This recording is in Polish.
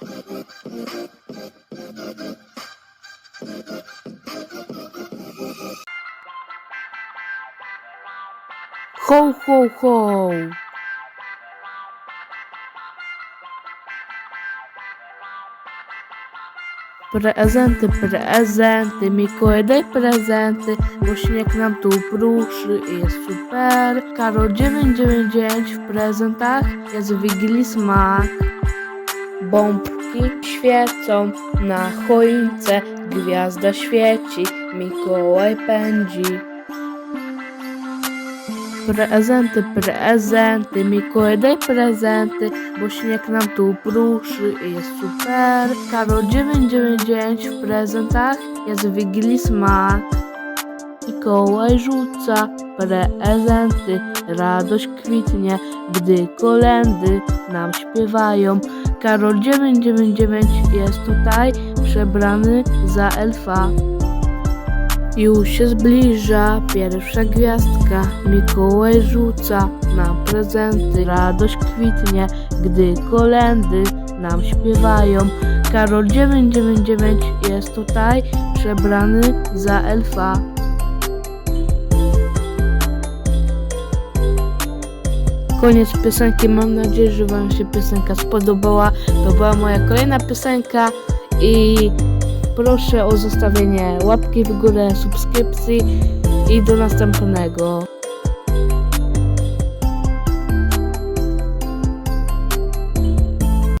Ho, ho, ho! Prezenty, prezenty, Mikołaj daj prezenty, bo śnieg nam tu pruszy i jest super. Karol 999 w prezentach jest w Wigilii smak. Bombki świecą na choince, gwiazda świeci, Mikołaj pędzi. Prezenty, prezenty, Mikołaj daj prezenty, bo śnieg nam tu pruszy i jest super. Karol 999 w prezentach jest w smak. Mikołaj rzuca prezenty, radość kwitnie, gdy kolendy nam śpiewają. Karol 999 jest tutaj, przebrany za elfa. Już się zbliża pierwsza gwiazdka, Mikołaj rzuca na prezenty, radość kwitnie, gdy kolendy nam śpiewają. Karol 999 jest tutaj, przebrany za elfa. Koniec piosenki, mam nadzieję, że Wam się piosenka spodobała. To była moja kolejna piosenka i proszę o zostawienie łapki w górę, subskrypcji i do następnego.